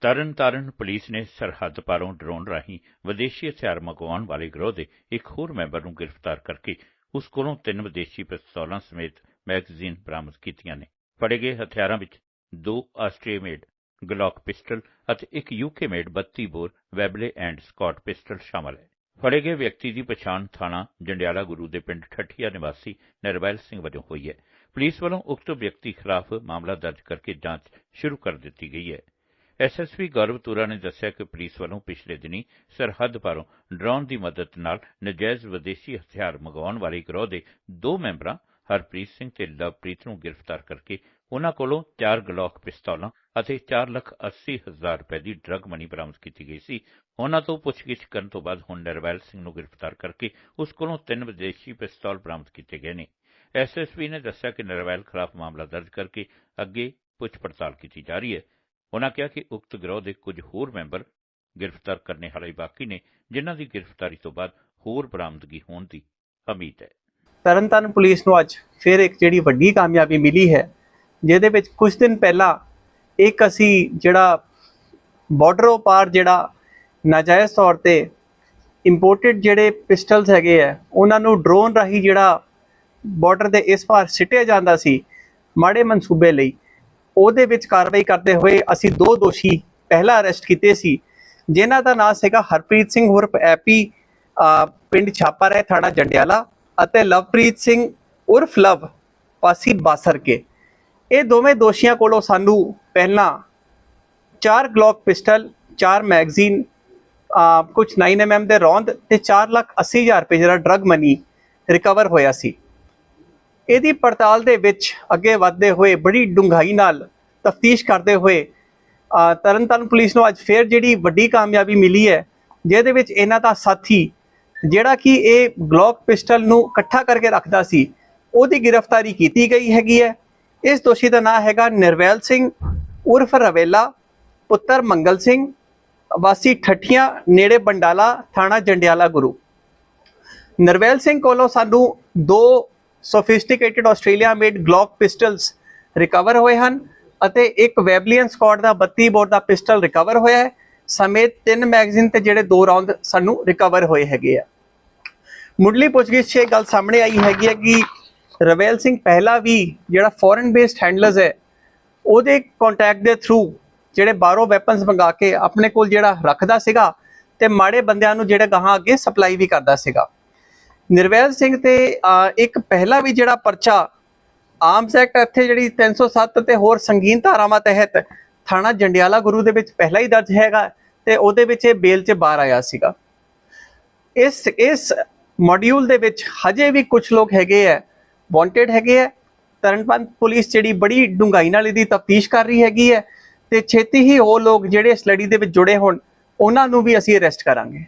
Tarn Taran police ਨੇ ਸਰਹੱਦ ਪਾਰੋਂ drone ਰਾਹੀਂ ਵਿਦੇਸ਼ੀ ਹਥਿਆਰ ਮੰਗਵਾਉਣ ਵਾਲੇ ਗਰੋਹ ਦੇ ਇੱਕ ਹੋਰ ਮੈਂਬਰ ਨੂੰ ਗ੍ਰਿਫਤਾਰ ਕਰਕੇ ਉਸ ਕੋਲੋਂ ਤਿੰਨ ਵਿਦੇਸ਼ੀ ਪਿਸਤੌਲਾਂ ਸਮੇਤ ਮੈਗਜ਼ੀਨ ਬਰਾਮਦ ਕੀਤੀਆਂ ਨੇ। ਫੜੇ ਗਏ ਹਥਿਆਰਾਂ ਵਿੱਚ ਦੋ ਆਸਟ੍ਰੇਲੀਆ ਮੇਡ ਗਲੌਕ ਪਿਸਟਲ ਅਤੇ ਇੱਕ UK made 32 bore Webley and Scott pistol ਸ਼ਾਮਲ ਹੈ। ਫੜੇ ਗਏ ਵਿਅਕਤੀ ਦੀ ਪਛਾਣ ਥਾਣਾ ਜੰਡਿਆਲਾ ਗੁਰੂ ਦੇ ਪਿੰਡ ਠੱਠੀਆ ਨਿਵਾਸੀ ਨਰਵੈਲ ਸਿੰਘ ਵਜੋਂ ਹੋਈ ਹੈ। ਪੁਲਿਸ ਵੱਲੋਂ ਉਕਤ ਵਿਅਕਤੀ ਖਿਲਾਫ ਮਾਮਲਾ ਦਰਜ ਕਰਕੇ ਜਾਂਚ ਸ਼ੁਰੂ ਕਰ ਦਿੱਤੀ ਗਈ ਹੈ। ਐਸਐਸਪੀ ਗੌਰਵ ਤੁਰਾ ਨੇ ਦੱਸਿਆ ਕਿ ਪੁਲਿਸ ਵੱਲੋਂ ਪਿਛਲੇ ਦਿਨੀ ਸਰਹੱਦ ਪਾਰੋਂ ਡਰੋਨ ਦੀ ਮਦਦ ਨਾਲ ਨਜਾਇਜ਼ ਵਿਦੇਸ਼ੀ ਹਥਿਆਰ ਮੰਗਵਾਉਣ ਵਾਲੇ ਗਰੋਹ ਦੇ ਦੋ ਮੈਂਬਰਾਂ, ਹਰਪ੍ਰੀਤ ਸਿੰਘ ਤੇ ਲਵਪ੍ਰੀਤ ਨੂੰ ਗ੍ਰਿਫਤਾਰ ਕਰਕੇ ਉਨ੍ਹਾਂ ਕੋਲੋਂ ਚਾਰ ਗਲੌਕ ਪਿਸਤੌਲਾਂ ਅਤੇ 4 ਲੱਖ 80 ਹਜ਼ਾਰ ਰੁਪਏ ਦੀ ਡਰੱਗ ਮਨੀ ਬਰਾਮਦ ਕੀਤੀ ਗਈ ਸੀ। ਉਨ੍ਹਾਂ ਤੋਂ ਪੁੱਛਗਿੱਛ ਕਰਨ ਤੋਂ ਬਾਅਦ ਹੁਣ ਨਰਵੈਲ ਸਿੰਘ ਨੂੰ ਗ੍ਰਿਫਤਾਰ ਕਰਕੇ ਉਸ ਕੋਲੋਂ ਤਿੰਨ ਵਿਦੇਸ਼ੀ ਪਿਸਤੌਲ ਬਰਾਮਦ ਕੀਤੇ ਗਏ ਨੇ। ਐਸਐਸਪੀ ਨੇ ਦੱਸਿਆ ਕਿ ਨਰਵੈਲ ਖਿਲਾਫ ਮਾਮਲਾ ਦਰਜ ਕਰਕੇ ਅੱਗੇ ਪੁੱਛ ਪੜਤਾਲ ਕੀਤੀ ਜਾ ਰਹੀ ਹੈ। ਉਨ੍ਹਾਂ ਕਿਹਾ ਕਿ ਉਕਤ ਗਰੋਹ ਦੇ ਕੁਝ ਹੋਰ ਮੈਂਬਰ ਗ੍ਰਿਫਤਾਰ ਕਰਨੇ ਹਾਲੇ ਬਾਕੀ ਨੇ, ਜਿਨ੍ਹਾਂ ਦੀ ਗ੍ਰਿਫਤਾਰੀ ਤੋਂ ਬਾਅਦ ਹੋਰ ਬਰਾਮਦਗੀ ਹੋਣ ਦੀ ਉਮੀਦ ਹੈ। ਤਰਨਤਾਰਨ ਪੁਲਿਸ ਨੂੰ ਅੱਜ ਫਿਰ ਇੱਕ ਜਿਹੜੀ ਵੱਡੀ ਕਾਮਯਾਬੀ ਮਿਲੀ ਹੈ, ਜਿਹਦੇ ਵਿੱਚ ਕੁਝ ਦਿਨ ਪਹਿਲਾਂ ਇੱਕ ਅਸੀਂ ਜਿਹੜਾ ਬਾਰਡਰੋਂ ਪਾਰ ਜਿਹੜਾ ਨਾਜਾਇਜ਼ ਤੌਰ ਤੇ ਇੰਪੋਰਟਡ ਜਿਹੜੇ ਪਿਸਟਲਸ ਹੈਗੇ ਆ, ਉਹਨਾਂ ਨੂੰ ਡਰੋਨ ਰਾਹੀਂ ਜਿਹੜਾ ਬਾਰਡਰ ਦੇ ਇਸ ਪਾਰ ਸਿੱਟਿਆ ਜਾਂਦਾ ਸੀ ਮਾੜੇ ਮਨਸੂਬੇ ਲਈ। ਉਹਦੇ ਵਿੱਚ ਕਾਰਵਾਈ ਕਰਦੇ ਹੋਏ ਅਸੀਂ ਦੋ ਦੋਸ਼ੀ ਪਹਿਲਾਂ ਅਰੈਸਟ ਕੀਤੇ ਸੀ, ਜਿਨ੍ਹਾਂ ਦਾ ਨਾਮ ਸੀਗਾ ਹਰਪ੍ਰੀਤ ਸਿੰਘ ਉਰਫ ਐਪੀ ਪਿੰਡ ਛਾਪਾ ਛਾਪਾਰੇ ਥਾਣਾ ਜੰਡਿਆਲਾ ਅਤੇ ਲਵਪ੍ਰੀਤ ਸਿੰਘ ਉਰਫ ਲਵ ਪਾਸੀ ਬਾਸਰ ਕੇ ਇਹ ਦੋਵੇਂ ਦੋਸ਼ੀਆਂ ਕੋਲੋਂ ਸਾਨੂੰ ਪਹਿਲਾਂ ਚਾਰ ਗਲੌਕ ਪਿਸਟਲ, ਚਾਰ ਮੈਗਜ਼ੀਨ ਕੁਝ 9mm ਦੇ ਰੌਂਦ ਤੇ 4 ਲੱਖ 80 ਹਜ਼ਾਰ ਰੁਪਏ ਜਿਹੜਾ ਡਰਗ ਮਨੀ ਰਿਕਵਰ ਹੋਇਆ ਸੀ। ਇਹਦੀ ਪੜਤਾਲ ਦੇ ਵਿੱਚ ਅੱਗੇ ਵਧਦੇ ਹੋਏ ਬੜੀ ਡੂੰਘਾਈ ਨਾਲ ਤਫਤੀਸ਼ ਕਰਦੇ ਹੋਏ ਤਰਨਤਾਰਨ ਪੁਲਿਸ ਨੂੰ ਅੱਜ ਫੇਰ ਜਿਹੜੀ ਵੱਡੀ ਕਾਮਯਾਬੀ ਮਿਲੀ ਹੈ, ਜਿਹਦੇ ਵਿੱਚ ਇਹਨਾਂ ਦਾ ਸਾਥੀ ਜਿਹੜਾ ਕਿ ਇਹ ਗਲੌਕ ਪਿਸਟਲ ਨੂੰ ਇਕੱਠਾ ਕਰਕੇ ਰੱਖਦਾ ਸੀ, ਉਹਦੀ ਗ੍ਰਿਫਤਾਰੀ ਕੀਤੀ ਗਈ ਹੈਗੀ ਹੈ। ਇਸ ਦੋਸ਼ੀ ਦਾ ਨਾਮ ਹੈਗਾ ਨਿਰਵੈਲ ਸਿੰਘ, ਉਰਫ ਰਵੇਲਾ, ਪੁੱਤਰ ਮੰਗਲ ਸਿੰਘ, ਵਾਸੀ ਠੱਠੀਆਂ, ਨੇੜੇ ਬੰਡਾਲਾ, ਥਾਣਾ ਜੰਡਿਆਲਾ ਗੁਰੂ। ਨਿਰਵੈਲ ਸਿੰਘ ਕੋਲੋਂ ਸਾਨੂੰ ਦੋ sophisticated Australia made Glock pistols recover ਹੋਏ ਹਨ ਅਤੇ ਇੱਕ ਵੈਬਲੀਅਨ ਸਕਾਟ ਦਾ 32 ਬੋਰ ਦਾ ਪਿਸਟਲ ਰਿਕਵਰ ਹੋਇਆ ਹੈ। ਸਮੇਤ ਤਿੰਨ ਮੈਗਜ਼ੀਨ ਤੇ ਜਿਹੜੇ ਦੋ ਰਾਉਂਡ ਸਾਨੂੰ ਰਿਕਵਰ ਹੋਏ ਹੈਗੇ ਆ। ਮੁੱਢਲੀ ਪੁੱਛਗਿੱਛ 'ਚ ਇਹ ਗੱਲ ਸਾਹਮਣੇ ਆਈ ਹੈਗੀ ਹੈ ਕਿ ਰਵੇਲ ਸਿੰਘ ਪਹਿਲਾ ਵੀ ਜਿਹੜਾ ਫੋਰਨ ਬੇਸਡ ਹੈਂਡਲਰਸ ਹੈ, ਉਹਦੇ ਕੰਟੈਕਟ ਦੇ ਥਰੂ ਜਿਹੜੇ ਬਾਹਰੋਂ ਵੈਪਨਸ ਮੰਗਾ ਕੇ ਆਪਣੇ ਕੋਲ ਜਿਹੜਾ ਰੱਖਦਾ ਸੀਗਾ ਤੇ ਮਾੜੇ ਬੰਦਿਆਂ ਨੂੰ ਜਿਹੜੇ ਗਾਹਾਂ ਅੱਗੇ ਸਪਲਾਈ ਵੀ ਕਰਦਾ ਸੀਗਾ। ਨਿਰਵੈਲ ਸਿੰਘ ਤੇ ਇੱਕ ਪਹਿਲਾ ਵੀ ਜਿਹੜਾ ਪਰਚਾ ਆਰਮਸ ਐਕਟ ਇੱਥੇ ਜਿਹੜੀ 307 ਤੇ ਹੋਰ ਸੰਗੀਨ ਧਾਰਾਵਾਂ ਤਹਿਤ ਥਾਣਾ ਜੰਡਿਆਲਾ ਗੁਰੂ ਦੇ ਵਿੱਚ ਪਹਿਲਾ ਹੀ ਦਰਜ ਹੈਗਾ ਤੇ ਉਹਦੇ ਵਿੱਚ ਇਹ ਬੇਲ 'ਚ ਬਾਹਰ ਆਇਆ ਸੀਗਾ। ਇਸ ਇਸ ਮੋਡਿਊਲ ਦੇ ਵਿੱਚ ਹਜੇ ਵੀ ਕੁਝ ਲੋਕ ਹੈਗੇ ਆ ਵਾਂਟਡ ਹੈਗੇ ਆ। ਤਰਨਪੰਤ ਪੁਲਿਸ ਜਿਹੜੀ ਬੜੀ ਡੂੰਘਾਈ ਨਾਲ ਇਹਦੀ ਤਫਤੀਸ਼ ਕਰ ਰਹੀ ਹੈਗੀ ਹੈ ਤੇ ਛੇਤੀ ਹੀ ਉਹ ਲੋਕ ਜਿਹੜੇ ਇਸ ਲੜੀ ਦੇ ਵਿੱਚ ਜੁੜੇ ਹੋਣ, ਉਹਨਾਂ ਨੂੰ ਵੀ ਅਸੀਂ ਅਰੈਸਟ ਕਰਾਂਗੇ।